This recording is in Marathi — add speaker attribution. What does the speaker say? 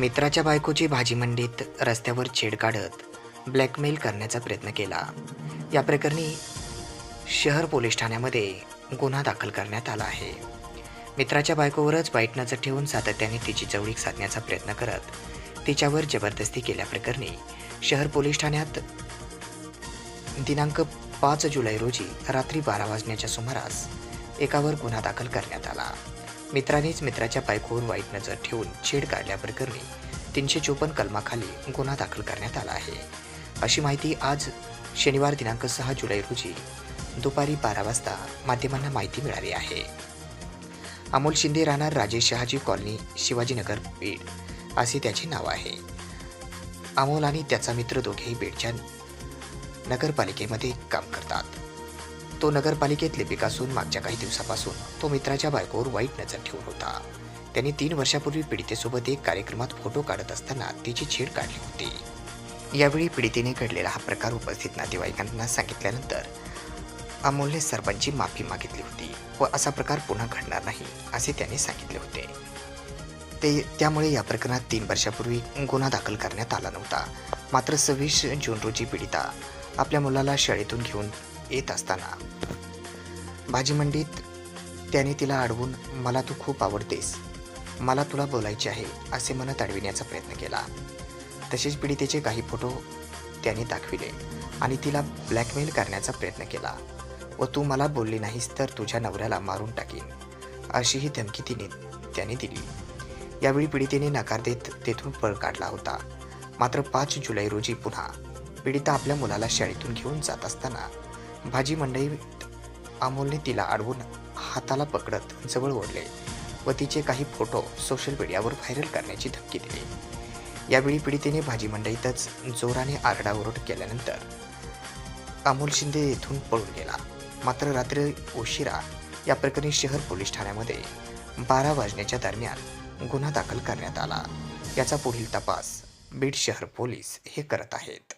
Speaker 1: मित्राच्या बायकोची भाजी मंडीत रस्त्यावर छेड काढत ब्लॅकमेल करण्याचा प्रयत्न केला. या प्रकरणी शहर पोलीस ठाण्यामध्ये गुन्हा दाखल करण्यात आला आहे. मित्राच्या बायकोवरच वाईट नजर ठेवून सातत्याने तिची जवळीक साधण्याचा प्रयत्न करत तिच्यावर जबरदस्ती केल्याप्रकरणी शहर पोलीस ठाण्यात दिनांक पाच जुलै रोजी रात्री बारा वाजण्याच्या सुमारास एकावर गुन्हा दाखल करण्यात आला. मित्रानेच मित्राच्या बायकोवर वाईट नजर ठेवून छेड काढल्याप्रकरणी तीनशे चोपन्न कलमाखाली गुन्हा दाखल करण्यात आला आहे. अशी माहिती आज शनिवार दिनांक सहा जुलै रोजी दुपारी बारा वाजता माध्यमांना माहिती मिळाली आहे. अमोल शिंदे राहणार राजेश शहाजी कॉलनी शिवाजीनगर बीड असे त्याचे नाव आहे. अमोल आणि त्याचा मित्र दोघेही बीडच्या नगरपालिकेमध्ये काम करतात. तो नगरपालिकेतले लिपिक असून मागच्या काही दिवसापासून तो मित्राच्या बायकोवर वाईट नजर ठेवून होता. त्यांनी तीन वर्षापूर्वी पीडितेसोबत एक कार्यक्रमात फोटो काढत असताना तिची छेड काढली होती. यावेळी पीडितेने घडलेला हा प्रकार उपस्थित नातेवाईकांना सांगितल्यानंतर अमोलने सर्वांची माफी मागितली होती व असा प्रकार पुन्हा घडणार नाही असे त्याने सांगितले होते. ते त्यामुळे या प्रकरणात तीन वर्षापूर्वी गुन्हा दाखल करण्यात आला नव्हता. मात्र सव्वीस जून रोजी पीडिता आपल्या मुलाला शाळेतून घेऊन येत असताना. भाजी मंडीत त्याने तिला अडवून मला तू खूप आवडतेस. मला तुला बोलायचे आहे असे मनात अडविण्याचा प्रयत्न केला. तसेच पीडितेचे काही फोटो त्याने दाखविले आणि तिला ब्लॅकमेल करण्याचा प्रयत्न केला. व तू मला बोलली नाहीस तर तुझ्या नवऱ्याला मारून टाकीन अशीही धमकी तिने त्याने दिली. यावेळी पीडितेने नकार देत तेथून पळ काढला होता. मात्र पाच जुलै रोजी पुन्हा पीडिता आपल्या मुलाला शाळेतून घेऊन जात असताना भाजी मंडईत अमोलने तिला अडवून हाताला पकडत जवळ ओढले व तिचे काही फोटो सोशल मीडियावर व्हायरल करण्याची धमकी दिली. यावेळी पीडितेने भाजी मंडईतच जोराने आरडाओरड केल्यानंतर अमोल शिंदे येथून पळून गेला. मात्र रात्री उशिरा या प्रकरणी शहर पोलीस ठाण्यामध्ये बारा वाजण्याच्या दरम्यान गुन्हा दाखल करण्यात आला. याचा पुढील तपास बीड शहर पोलीस हे करत आहेत.